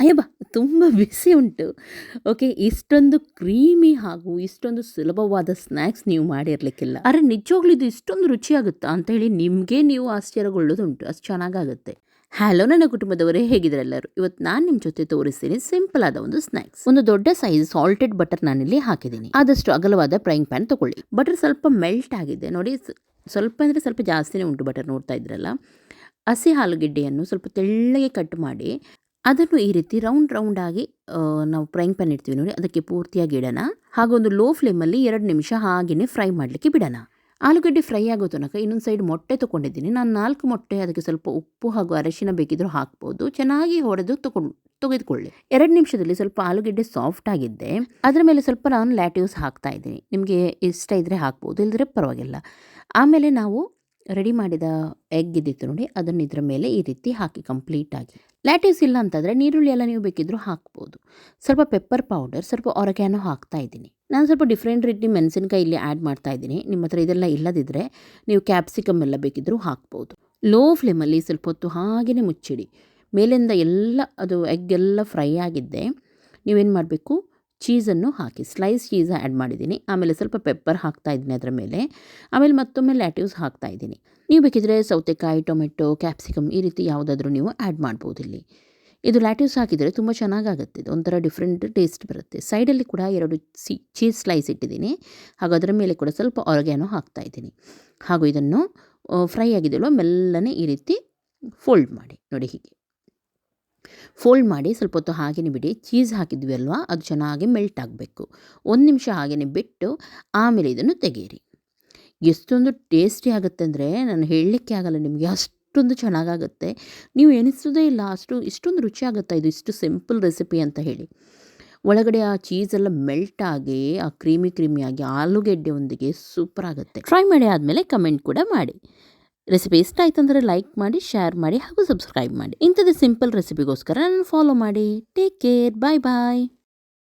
ಅಯ್ಯ ಬಾ ತುಂಬ ಬಿಸಿ ಉಂಟು. ಓಕೆ ಇಷ್ಟೊಂದು ಕ್ರೀಮಿ ಹಾಗೂ ಇಷ್ಟೊಂದು ಸುಲಭವಾದ ಸ್ನ್ಯಾಕ್ಸ್ ನೀವು ಮಾಡಿರಲಿಕ್ಕಿಲ್ಲ. ಅರೆ, ನಿಜವಾಗ್ಲೂ ಇದು ಇಷ್ಟೊಂದು ರುಚಿಯಾಗುತ್ತಾ ಅಂತ ಹೇಳಿ ನಿಮಗೆ ನೀವು ಆಶ್ಚರ್ಯಗೊಳ್ಳೋದುಂಟು ಅಷ್ಟು ಚೆನ್ನಾಗಾಗುತ್ತೆ. ಹಲೋ ನನ್ನ ಕುಟುಂಬದವರೇ ಹೇಗಿದ್ದಾರೆ ಎಲ್ಲರೂ? ಇವತ್ತು ನಾನು ನಿಮ್ಮ ಜೊತೆ ತೋರಿಸ್ತೀನಿ ಸಿಂಪಲ್ ಆದ ಒಂದು ಸ್ನ್ಯಾಕ್ಸ್ ಒಂದು ದೊಡ್ಡ ಸೈಜ್ ಸಾಲ್ಟೆಡ್ ಬಟರ್ ನಾನಿಲ್ಲಿ ಹಾಕಿದ್ದೀನಿ. ಆದಷ್ಟು ಅಗಲವಾದ ಫ್ರೈಯಿಂಗ್ ಪ್ಯಾನ್ ತಗೊಳ್ಳಿ. ಬಟರ್ ಸ್ವಲ್ಪ ಮೆಲ್ಟ್ ಆಗಿದೆ. ನೋಡಿ ಸ್ವಲ್ಪ ಅಂದರೆ ಸ್ವಲ್ಪ ಜಾಸ್ತಿನೇ ಉಂಟು ಬಟರ್ ನೋಡ್ತಾ ಇದ್ರಲ್ಲ. ಹಸಿ ಆಲೂಗೆಡ್ಡೆಯನ್ನು ಸ್ವಲ್ಪ ತೆಳ್ಳಗೆ ಕಟ್ ಮಾಡಿ ಅದನ್ನು ಈ ರೀತಿ ರೌಂಡ್ ರೌಂಡ್ ಆಗಿ ನಾವು ಫ್ರೈಂಗ್ ಪ್ಯಾನ್ ಇಡ್ತೀವಿ ನೋಡಿ, ಅದಕ್ಕೆ ಪೂರ್ತಿಯಾಗಿ ಇಡೋಣ. ಹಾಗೊಂದು ಲೋ ಫ್ಲೇಮಲ್ಲಿ ಎರಡು ನಿಮಿಷ ಹಾಗೆಯೇ ಫ್ರೈ ಮಾಡಲಿಕ್ಕೆ ಬಿಡೋಣ. ಆಲೂಗಡ್ಡೆ ಫ್ರೈ ಆಗೋ ತನಕ ಇನ್ನೊಂದು ಸೈಡ್ ಮೊಟ್ಟೆ ತೊಗೊಂಡಿದ್ದೀನಿ. ನಾನು ನಾಲ್ಕು ಮೊಟ್ಟೆ, ಅದಕ್ಕೆ ಸ್ವಲ್ಪ ಉಪ್ಪು ಹಾಗೂ ಅರಶಿನ ಬೇಕಿದ್ರೂ ಹಾಕ್ಬೋದು. ಚೆನ್ನಾಗಿ ಹೊಡೆದು ತಗೊಂಡು, ತೆಗೆದುಕೊಳ್ಳಿ. ಎರಡು ನಿಮಿಷದಲ್ಲಿ ಸ್ವಲ್ಪ ಆಲೂಗಡ್ಡೆ ಸಾಫ್ಟ್ ಆಗಿದ್ದೆ. ಅದರ ಮೇಲೆ ಸ್ವಲ್ಪ ನಾನು ಲ್ಯಾಟ್ಯೂಸ್ ಹಾಕ್ತಾ ಇದ್ದೀನಿ. ನಿಮಗೆ ಇಷ್ಟ ಇದ್ದರೆ ಹಾಕ್ಬೋದು ಇಲ್ಲದ್ರೆ ಪರವಾಗಿಲ್ಲ. ಆಮೇಲೆ ನಾವು ರೆಡಿ ಮಾಡಿದ ಎಗ್ ಇದ್ದಿತ್ತು ನೋಡಿ, ಅದನ್ನು ಇದರ ಮೇಲೆ ಈ ರೀತಿ ಹಾಕಿ ಕಂಪ್ಲೀಟಾಗಿ ಲ್ಯಾಟಿವ್ಸ್ ಇಲ್ಲ ಅಂತಂದರೆ ನೀರುಳ್ಳಿ ಎಲ್ಲ ನೀವು ಬೇಕಿದ್ದರೂ ಹಾಕ್ಬೋದು. ಸ್ವಲ್ಪ ಪೆಪ್ಪರ್ ಪೌಡರ್ ಸ್ವಲ್ಪ ಒರಗ್ಯಾನೋ ಹಾಕ್ತಾ ಇದ್ದೀನಿ. ನಾನು ಸ್ವಲ್ಪ ಡಿಫ್ರೆಂಟ್ ರೀತಿ ಮೆಣಸಿನ್ಕಾಯಿ ಇಲ್ಲಿ ಆ್ಯಡ್ ಮಾಡ್ತಾ ಇದ್ದೀನಿ. ನಿಮ್ಮ ಹತ್ರ ಇದೆಲ್ಲ ಇಲ್ಲದಿದ್ದರೆ ನೀವು ಕ್ಯಾಪ್ಸಿಕಮ್ ಎಲ್ಲ ಬೇಕಿದ್ದರೂ ಹಾಕ್ಬೋದು. ಲೋ ಫ್ಲೇಮಲ್ಲಿ ಸ್ವಲ್ಪ ಹೊತ್ತು ಹಾಗೆಯೇ ಮುಚ್ಚಿಡಿ. ಮೇಲಿಂದ ಎಲ್ಲ ಅದು ಎಗ್ ಎಲ್ಲ ಫ್ರೈ ಆಗಿದ್ದೆ. ನೀವೇನು ಮಾಡಬೇಕು? ಚೀಸನ್ನು ಹಾಕಿ, ಸ್ಲೈಸ್ ಚೀಸ್ ಆ್ಯಡ್ ಮಾಡಿದ್ದೀನಿ. ಆಮೇಲೆ ಸ್ವಲ್ಪ ಪೆಪ್ಪರ್ ಹಾಕ್ತಾ ಇದ್ದೀನಿ ಅದರ ಮೇಲೆ. ಆಮೇಲೆ ಮತ್ತೊಮ್ಮೆ ಲ್ಯಾಟ್ಯೂಸ್ ಹಾಕ್ತಾ ಇದ್ದೀನಿ. ನೀವು ಬೇಕಿದ್ರೆ ಸೌತೆಕಾಯಿ, ಟೊಮೆಟೊ, ಕ್ಯಾಪ್ಸಿಕಮ್ ಈ ರೀತಿ ಯಾವುದಾದ್ರೂ ನೀವು ಆ್ಯಡ್ ಮಾಡ್ಬೋದು ಇಲ್ಲಿ. ಇದು ಲ್ಯಾಟ್ಯೂಸ್ ಹಾಕಿದರೆ ತುಂಬ ಚೆನ್ನಾಗಾಗುತ್ತೆ. ಇದು ಒಂಥರ ಡಿಫ್ರೆಂಟ್ ಟೇಸ್ಟ್ ಬರುತ್ತೆ. ಸೈಡಲ್ಲಿ ಕೂಡ ಎರಡು ಸಿ, ಚೀಸ್ ಸ್ಲೈಸ್ ಇಟ್ಟಿದ್ದೀನಿ. ಹಾಗೂ ಅದರ ಮೇಲೆ ಕೂಡ ಸ್ವಲ್ಪ ಆರ್ಗ್ಯಾನೋ ಹಾಕ್ತಾ ಇದ್ದೀನಿ. ಹಾಗೂ ಇದನ್ನು ಫ್ರೈ ಆಗಿದೆಯಲ್ವ ಮೆಲ್ಲನೆ ಈ ರೀತಿ ಫೋಲ್ಡ್ ಮಾಡಿ. ನೋಡಿ ಹೀಗೆ. ಫೋಲ್ಡ್ ಮಾಡಿ ಸ್ವಲ್ಪ ಹೊತ್ತು ಹಾಗೆಯೇ ಬಿಡಿ. ಚೀಸ್ ಹಾಕಿದ್ವಿ ಅಲ್ವಾ? ಅದು ಚೆನ್ನಾಗಿ ಮೆಲ್ಟ್ ಆಗಬೇಕು. ಒಂದು ನಿಮಿಷ ಹಾಗೆಯೇ ಬಿಟ್ಟು ಆಮೇಲೆ ಇದನ್ನು ತೆಗೀರಿ. ಎಷ್ಟೊಂದು ಟೇಸ್ಟಿ ಆಗುತ್ತೆ ಅಂದರೆ ನಾನು ಹೇಳಲಿಕ್ಕೆ ಆಗಲ್ಲ ನಿಮಗೆ. ಅಷ್ಟೊಂದು ಚೆನ್ನಾಗಾಗುತ್ತೆ. ನೀವು ಎನಿಸೋದೇ ಇಲ್ಲ. ಅಷ್ಟು, ಇಷ್ಟೊಂದು ರುಚಿ ಆಗುತ್ತಾ ಇದು? ಇಷ್ಟು ಸಿಂಪಲ್ ರೆಸಿಪಿ ಅಂತ ಹೇಳಿ. ಒಳಗಡೆ ಆ ಚೀಸೆಲ್ಲ ಮೆಲ್ಟ್ ಆಗಿ, ಆ ಕ್ರೀಮಿ ಕ್ರೀಮಿಯಾಗಿ ಆಲೂಗೆಡ್ಡೆಯೊಂದಿಗೆ ಸೂಪರ್ ಆಗುತ್ತೆ. ಟ್ರೈ ಮಾಡಿ ಆದಮೇಲೆ ಕಮೆಂಟ್ ಕೂಡ ಮಾಡಿ. ರೆಸಿಪಿ ಇಷ್ಟ ಆಯ್ತು ಅಂದರೆ ಲೈಕ್ ಮಾಡಿ ಶೇರ್ ಮಾಡಿ ಹಾಗೂ ಸಬ್ಸ್ಕ್ರೈಬ್ ಮಾಡಿ. ಇಂಥದ್ದು ಸಿಂಪಲ್ ರೆಸಿಪಿಗೋಸ್ಕರ ನನ್ನ ಫಾಲೋ ಮಾಡಿ. ಟೇಕ್ ಕೇರ್ ಬಾಯ್ ಬಾಯ್